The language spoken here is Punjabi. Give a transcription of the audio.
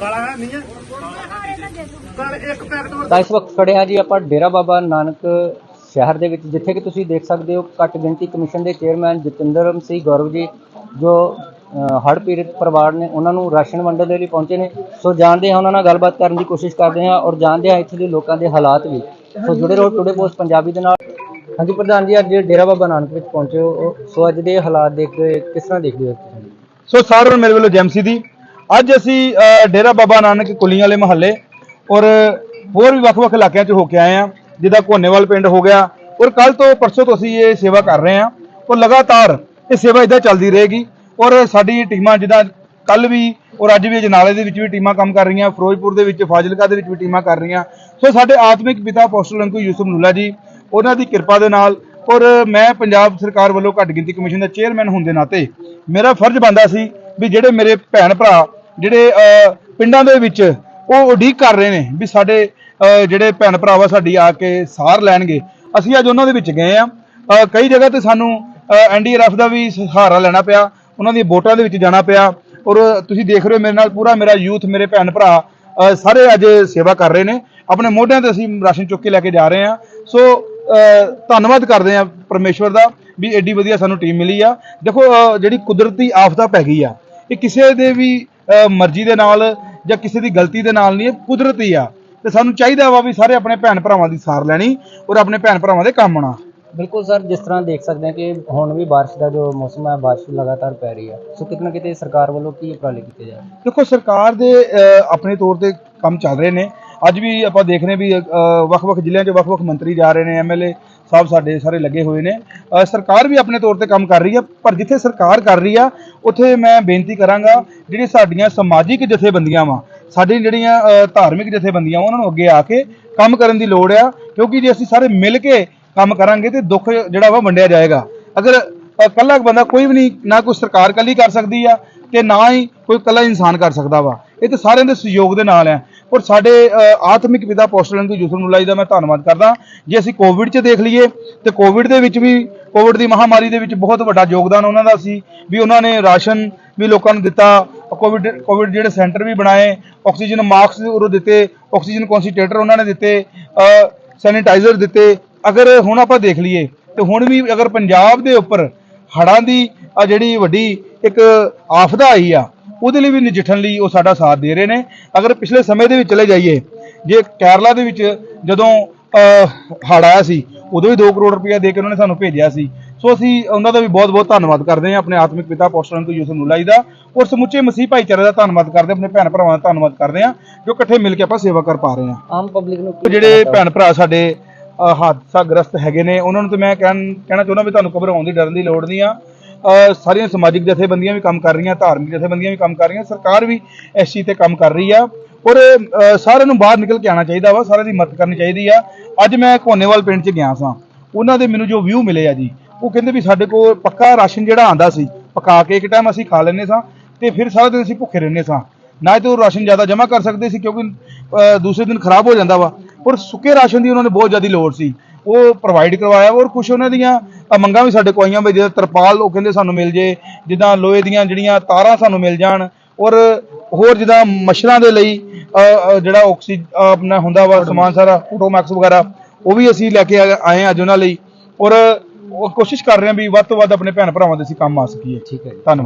ਕਾਲਾ ਹੈ ਨਹੀਂ ਹੈ? ਕਾਲਾ ਇੱਕ ਪੈਕਟ ਤਾਂ ਇਸ ਵਕਤ ਖੜੇ ਹਾਂ ਜੀ ਆਪਾਂ ਡੇਰਾ ਬਾਬਾ ਨਾਨਕ ਸ਼ਹਿਰ ਦੇ ਵਿੱਚ, ਜਿੱਥੇ ਕਿ ਤੁਸੀਂ ਦੇਖ ਸਕਦੇ ਹੋ ਘੱਟ ਗਿਣਤੀ ਕਮਿਸ਼ਨ ਦੇ ਚੇਅਰਮੈਨ ਜਤਿੰਦਰ ਸਿੰਘ ਗੌਰਵ ਜੀ, ਜੋ ਹੜ੍ਹ ਪੀੜਤ ਪਰਿਵਾਰ ਨੇ ਉਹਨਾਂ ਨੂੰ ਰਾਸ਼ਨ ਵੰਡਣ ਦੇ ਲਈ ਪਹੁੰਚੇ ਨੇ। ਸੋ ਜਾਣਦੇ ਹਾਂ ਉਹਨਾਂ ਨਾਲ ਗੱਲਬਾਤ ਕਰਨ ਦੀ ਕੋਸ਼ਿਸ਼ ਕਰਦੇ ਹਾਂ ਔਰ ਜਾਣਦੇ ਹਾਂ ਇੱਥੇ ਦੇ ਲੋਕਾਂ ਦੇ ਹਾਲਾਤ ਵੀ। ਸੋ ਜੁੜੇ ਰਹੋ ਟੁਡੇ ਪੋਸਟ ਪੰਜਾਬੀ ਦੇ ਨਾਲ। ਹਾਂਜੀ, ਪ੍ਰਧਾਨ ਜੀ, ਅੱਜ ਡੇਰਾ ਬਾਬਾ ਨਾਨਕ ਵਿੱਚ ਪਹੁੰਚੇ ਹੋ। ਸੋ ਅੱਜ ਦੇ ਹਾਲਾਤ ਦੇਖ ਕੇ ਕਿਸ ਤਰ੍ਹਾਂ ਦੇਖਦੇ ਹੋ ਤੁਸੀਂ? ਸੋ ਸਾਰਿਆਂ ਨੂੰ ਮੇਰੇ ਵੱਲੋਂ ਜੈਮਸੀ ਦੀ। ਅੱਜ ਅਸੀਂ ਡੇਰਾ ਬਾਬਾ ਨਾਨਕ ਕੁਲੀਆਂ ਵਾਲੇ ਮਹੱਲੇ ਔਰ ਹੋਰ ਵੀ ਵੱਖ-ਵੱਖ ਇਲਾਕਿਆਂ 'ਚ ਹੋ ਕੇ ਆਏ ਆ ਜਿੱਦਾਂ ਕੋਨੇਵਾਲ ਪਿੰਡ ਹੋ ਗਿਆ ਔਰ ਕੱਲ ਤੋਂ ਪਰਸੋਂ ਤੋਂ ਅਸੀਂ ਇਹ ਸੇਵਾ ਕਰ ਰਹੇ ਆ ਔਰ ਲਗਾਤਾਰ ਇਹ ਸੇਵਾ ਇਦਾਂ ਚੱਲਦੀ ਰਹੇਗੀ ਔਰ ਸਾਡੀ ਟੀਮਾਂ ਜਿੱਦਾਂ ਕੱਲ ਵੀ ਔਰ ਅੱਜ ਵੀ ਅਜਨਾਲੇ ਦੇ ਵਿੱਚ ਵੀ ਟੀਮਾਂ ਕੰਮ ਕਰ ਰਹੀਆਂ, ਫਿਰੋਜ਼ਪੁਰ ਦੇ ਵਿੱਚ, ਫਾਜ਼ਿਲਕਾ ਦੇ ਵਿੱਚ ਵੀ ਟੀਮਾਂ ਕਰ ਰਹੀਆਂ। ਸੋ ਸਾਡੇ ਆਤਮਿਕ ਪਿਤਾ ਪੋਸਟਲ ਅੰਕੂ ਯੂਸਫ ਨੂਲਾ ਜੀ ਉਹਨਾਂ ਦੀ ਕਿਰਪਾ ਦੇ ਨਾਲ ਔਰ ਮੈਂ ਪੰਜਾਬ ਸਰਕਾਰ ਵੱਲੋਂ ਘੱਟ ਗਿਣਤੀ ਕਮਿਸ਼ਨ ਦਾ ਚੇਅਰਮੈਨ ਹੋਣ ਦੇ ਨਾਤੇ ਮੇਰਾ ਫਰਜ਼ ਬਣਦਾ ਸੀ ਵੀ ਜਿਹੜੇ ਮੇਰੇ ਭੈਣ ਭਰਾ, ਜਿਹੜੇ ਪਿੰਡਾਂ ਦੇ ਵਿੱਚ ਉਹ ਉਡੀਕ ਕਰ ਰਹੇ ਨੇ ਵੀ ਸਾਡੇ ਜਿਹੜੇ ਭੈਣ ਭਰਾ ਵਾ ਸਾਡੀ ਆ ਕੇ ਸਾਰ ਲੈਣਗੇ। ਅਸੀਂ ਅੱਜ ਉਹਨਾਂ ਦੇ ਵਿੱਚ ਗਏ ਆ ਕਈ ਜਗ੍ਹਾ ਤੇ ਸਾਨੂੰ ਐਨਡੀਆਰਐਫ ਦਾ ਵੀ ਸਹਾਰਾ ਲੈਣਾ ਪਿਆ, ਉਹਨਾਂ ਦੀ ਵੋਟਾਂ ਦੇ ਵਿੱਚ ਜਾਣਾ ਪਿਆ ਔਰ ਤੁਸੀਂ ਦੇਖ ਰਹੇ ਹੋ ਮੇਰੇ ਨਾਲ ਪੂਰਾ ਮੇਰਾ ਯੂਥ, ਮੇਰੇ ਭੈਣ ਭਰਾ ਸਾਰੇ ਅੱਜ ਸੇਵਾ ਕਰ ਰਹੇ ਨੇ। ਆਪਣੇ ਮੋਢਿਆਂ ਤੇ ਅਸੀਂ ਰਾਸ਼ਨ ਚੁੱਕ ਕੇ ਲੈ ਕੇ ਜਾ ਰਹੇ ਹਾਂ। ਸੋ ਧੰਨਵਾਦ ਕਰਦੇ ਹਾਂ ਪਰਮੇਸ਼ਵਰ ਦਾ ਵੀ ਐਡੀ ਵਧੀਆ ਸਾਨੂੰ ਟੀਮ ਮਿਲੀ ਆ। ਦੇਖੋ ਜਿਹੜੀ ਕੁਦਰਤੀ ਆਫਤਾਂ ਪੈ ਗਈ ਆ ਇਹ ਕਿਸੇ ਦੇ ਵੀ ਮਰਜ਼ੀ ਦੇ ਨਾਲ ਜਾਂ ਕਿਸੇ ਦੀ ਗਲਤੀ ਦੇ ਨਾਲ ਨਹੀਂ ਇਹ ਕੁਦਰਤੀ ਆ। ਤੇ ਸਾਨੂੰ ਚਾਹੀਦਾ ਵਾ ਵੀ ਸਾਰੇ ਆਪਣੇ ਭੈਣ ਭਰਾਵਾਂ ਦੀ ਸਾਰ ਲੈਣੀ ਔਰ ਆਪਣੇ ਭੈਣ ਭਰਾਵਾਂ ਦੇ ਕੰਮ ਆਉਣਾ। ਬਿਲਕੁਲ ਸਰ ਜਿਸ ਤਰ੍ਹਾਂ ਦੇਖ ਸਕਦੇ ਹਾਂ ਕਿ ਹੁਣ ਵੀ ਬਾਰਿਸ਼ ਦਾ ਜੋ ਮੌਸਮ ਹੈ ਬਾਰਿਸ਼ ਲਗਾਤਾਰ ਪੈ ਰਹੀ ਹੈ ਸੋ ਕਿਤੇ ਨਾ ਕਿਤੇ ਸਰਕਾਰ ਵੱਲੋਂ ਕੀ ਉਪਰਾਲੇ ਕੀਤੇ ਜਾ ਰਹੇ? ਦੇਖੋ ਸਰਕਾਰ ਦੇ ਆਪਣੇ ਤੌਰ ਤੇ ਕੰਮ ਚੱਲ ਰਹੇ ਨੇ। ਅੱਜ ਵੀ ਆਪਾਂ ਦੇਖ ਰਹੇ ਵੀ ਵੱਖ-ਵੱਖ ਜ਼ਿਲ੍ਹਿਆਂ 'ਚ ਵੱਖ-ਵੱਖ ਮੰਤਰੀ ਜਾ ਰਹੇ ਨੇ ਐਮਐਲਏ ਸਾਹਿਬ ਸਾਡੇ ਸਾਰੇ ਲੱਗੇ ਹੋਏ ਨੇ। ਸਰਕਾਰ ਵੀ ਆਪਣੇ ਤੌਰ ਤੇ ਕੰਮ ਕਰ ਰਹੀ ਆ ਪਰ ਜਿੱਥੇ ਸਰਕਾਰ ਕਰ ਰਹੀ ਆ ਉੱਥੇ ਮੈਂ ਬੇਨਤੀ ਕਰਾਂਗਾ ਜਿਹੜੀ ਸਾਡੀਆਂ ਸਮਾਜਿਕ ਜਥੇਬੰਦੀਆਂ ਵਾ ਸਾਡੀਆਂ ਜਿਹੜੀਆਂ ਧਾਰਮਿਕ ਜਥੇਬੰਦੀਆਂ ਉਹਨਾਂ ਨੂੰ ਅੱਗੇ ਆ ਕੇ ਕੰਮ ਕਰਨ ਦੀ ਲੋੜ ਆ ਕਿਉਂਕਿ ਜੇ ਅਸੀਂ ਸਾਰੇ ਮਿਲ ਕੇ ਕੰਮ ਕਰਾਂਗੇ ਤੇ ਦੁੱਖ ਜਿਹੜਾ ਵਾ ਵੰਡਿਆ ਜਾਏਗਾ। ਅਗਰ ਅ, ਇਕੱਲਾ ਬੰਦਾ ਕੋਈ ਵੀ ਨਹੀਂ ਨਾ ਕੋਈ ਸਰਕਾਰ ਇਕੱਲੀ ਕਰ ਸਕਦੀ ਆ ਤੇ ਨਾ ਹੀ ਕੋਈ ਇਕੱਲਾ ਇਨਸਾਨ ਕਰ ਸਕਦਾ ਵਾ। ਇਹ ਤੇ ਸਾਰਿਆਂ ਦੇ ਸਹਿਯੋਗ ਦੇ ਨਾਲ ਆ। ਔਰ ਸਾਡੇ ਅ, ਆਤਮਿਕ ਪਿਤਾ ਪੋਸਟਲ ਨੂੰ ਯੂਸਫ ਦਾ ਮੈਂ ਧੰਨਵਾਦ ਕਰਦਾ। ਜੇ ਅਸੀਂ ਕੋਵਿਡ 'ਚ ਦੇਖ ਲਈਏ ਤੇ ਕੋਵਿਡ ਦੇ ਵਿੱਚ ਵੀ ਕੋਵਿਡ ਦੀ ਮਹਾਮਾਰੀ ਦੇ ਵਿੱਚ ਬਹੁਤ ਵੱਡਾ ਯੋਗਦਾਨ ਉਹਨਾਂ ਦਾ ਸੀ ਵੀ ਉਹਨਾਂ ਨੇ ਰਾਸ਼ਨ ਵੀ ਲੋਕਾਂ ਨੂੰ ਦਿੱਤਾ ਕੋਵਿਡ ਕੋਵਿਡ ਜਿਹੜੇ ਸੈਂਟਰ ਵੀ ਬਣਾਏ ਆਕਸੀਜਨ ਮਾਸਕ ਉਹ ਦਿੱਤੇ ਆਕਸੀਜਨ ਕਨਸੈਂਟਰੇਟਰ ਉਹਨਾਂ ਨੇ ਦਿੱਤੇ ਸੈਨੀਟਾਈਜ਼ਰ ਦਿੱਤੇ। ਅਗਰ ਹੁਣ ਆਪਾਂ ਦੇਖ ਲਈਏ ਤੇ ਹੁਣ ਵੀ ਅਗਰ ਪੰਜਾਬ ਦੇ ਉੱਪਰ ਹੜ੍ਹਾਂ ਦੀ ਆ ਜਿਹੜੀ ਵੱਡੀ ਇੱਕ ਆਫਦਾ ਆਈ ਆ ਉਹਦੇ ਲਈ ਵੀ ਨਜਿੱਠਣ ਲਈ ਉਹ ਸਾਡਾ ਸਾਥ ਦੇ ਰਹੇ ਨੇ। ਅਗਰ ਪਿਛਲੇ ਸਮੇਂ ਦੇ ਵਿੱਚ ਚਲੇ ਜਾਈਏ ਜੇ ਕੇਰਲਾ ਦੇ ਵਿੱਚ ਜਦੋਂ ਹੜ੍ਹ ਆਇਆ ਸੀ ਉਦੋਂ ਵੀ 2 ਕਰੋੜ ਰੁਪਇਆ ਦੇ ਕੇ ਉਹਨਾਂ ਨੇ ਸਾਨੂੰ ਭੇਜਿਆ ਸੀ। ਸੋ ਅਸੀਂ ਉਹਨਾਂ ਦਾ ਵੀ ਬਹੁਤ-ਬਹੁਤ ਧੰਨਵਾਦ ਕਰਦੇ ਹਾਂ ਆਪਣੇ ਆਤਮਿਕ ਪਿਤਾ ਪੋਸਟਰਾਂ ਤੋਂ ਯੂਸਫ ਨੂਲਾ ਜੀ ਦਾ ਔਰ ਸਮੁੱਚੇ ਮਸੀਹ ਭਾਈਚਾਰੇ ਦਾ ਧੰਨਵਾਦ ਕਰਦੇ ਆਪਣੇ ਭੈਣ ਭਰਾਵਾਂ ਦਾ ਧੰਨਵਾਦ ਕਰਦੇ ਹਾਂ ਜੋ ਇਕੱਠੇ ਮਿਲ ਕੇ ਆਪਾਂ ਸੇਵਾ ਕਰ ਪਾ ਰਹੇ ਹਾਂ। ਆਮ ਪਬਲਿਕ ਨੂੰ ਜਿਹੜੇ ਭੈਣ ਭਰਾ ਸਾਡੇ ਅ, ਹਾਦਸਾਗ੍ਰਸਤ ਹੈਗੇ ਨੇ ਉਹਨਾਂ ਨੂੰ ਤੇ ਮੈਂ ਕਹਿਣ ਚਾਹੁੰਦਾ ਵੀ ਤੁਹਾਨੂੰ ਘਬਰਾਉਣ ਦੀ ਡਰਨ ਦੀ ਲੋੜ ਨਹੀਂ ਆ। ਸਾਰੀਆਂ ਸਮਾਜਿਕ ਜਥੇਬੰਦੀਆਂ ਵੀ ਕੰਮ ਕਰ ਰਹੀਆਂ, ਧਾਰਮਿਕ ਜਥੇਬੰਦੀਆਂ ਵੀ ਕੰਮ ਕਰ ਰਹੀਆਂ, ਸਰਕਾਰ ਵੀ ਇਸ ਚੀਜ਼ ਤੇ ਕੰਮ ਕਰ ਰਹੀ ਆ। ਔਰ ਸਾਰਿਆਂ ਨੂੰ ਬਾਹਰ ਨਿਕਲ ਕੇ ਆਉਣਾ ਚਾਹੀਦਾ ਵਾ, ਸਾਰਿਆਂ ਦੀ ਮਦਦ ਕਰਨੀ ਚਾਹੀਦੀ ਆ। ਅੱਜ ਮੈਂ ਕੋਨੇਵਾਲ ਪਿੰਡ 'ਚ ਗਿਆ ਸਾਂ। ਉਹਨਾਂ ਦੇ ਮੈਨੂੰ ਜੋ ਵਿਊ ਮਿਲੇ ਆ ਜੀ, ਉਹ ਕਹਿੰਦੇ ਵੀ ਸਾਡੇ ਕੋਲ ਪੱਕਾ ਰਾਸ਼ਨ ਜਿਹੜਾ ਆਂਦਾ ਸੀ, ਪਕਾ ਕੇ ਇੱਕ ਟਾਈਮ ਅਸੀਂ ਖਾ ਲੈਂਦੇ ਸਾਂ ਤੇ ਫਿਰ ਸਾਰਾ ਦਿਨ ਅਸੀਂ ਭੁੱਖੇ ਰਹਿੰਦੇ ਸਾਂ। ਨਾ ਤੇ ਉਹ ਰਾਸ਼ਨ ਜ਼ਿਆਦਾ ਜਮ੍ਹਾਂ ਕਰ ਸਕਦੇ ਸੀ ਕਿਉਂਕਿ ਦੂਸਰੇ ਦਿਨ ਖਰਾਬ ਹੋ ਜਾਂਦਾ ਵਾ। ਔਰ ਸੁੱਕੇ ਰਾਸ਼ਨ ਦੀ ਉਹਨਾਂ ਨੂੰ ਬਹੁਤ ਜ਼ਿਆਦਾ ਲੋੜ ਸੀ। ਉਹ ਪ੍ਰੋਵਾਈਡ ਕਰਵਾਇਆ ਔਰ ਕੁਝ ਉਹਨਾਂ ਦੀਆਂ ਮੰਗਾਂ ਵੀ ਸਾਡੇ ਆਈਆਂ ਵੀ ਜਿੱਦਾਂ ਤਰਪਾਲ ਉਹ ਕਹਿੰਦੇ ਸਾਨੂੰ ਮਿਲ ਜੇ ਜਿੱਦਾਂ ਲੋਹੇ ਦੀਆਂ ਜਿਹੜੀਆਂ ਤਾਰਾਂ ਸਾਨੂੰ ਮਿਲ ਜਾਣ ਔਰ ਹੋਰ ਜਿੱਦਾਂ ਮੱਛਰਾਂ ਦੇ ਲਈ ਜਿਹੜਾ ਆਕਸੀਜਨ ਆਪਣਾ ਹੁੰਦਾ ਵਾ ਸਮਾਨ ਸਾਰਾ ਫੋਟੋਮੈਕਸ ਵਗੈਰਾ ਉਹ ਵੀ ਅਸੀਂ ਲੈ ਕੇ ਆਏ ਅੱਜ ਉਹਨਾਂ ਲਈ ਔਰ ਕੋਸ਼ਿਸ਼ ਕਰ ਰਹੇ ਹਾਂ ਵੀ ਵੱਧ ਤੋਂ ਵੱਧ ਆਪਣੇ ਭੈਣ ਭਰਾਵਾਂ ਦੇ ਅਸੀਂ ਕੰਮ ਆ ਸਕੀਏ। ਠੀਕ ਹੈ ਧੰਨਵਾਦ।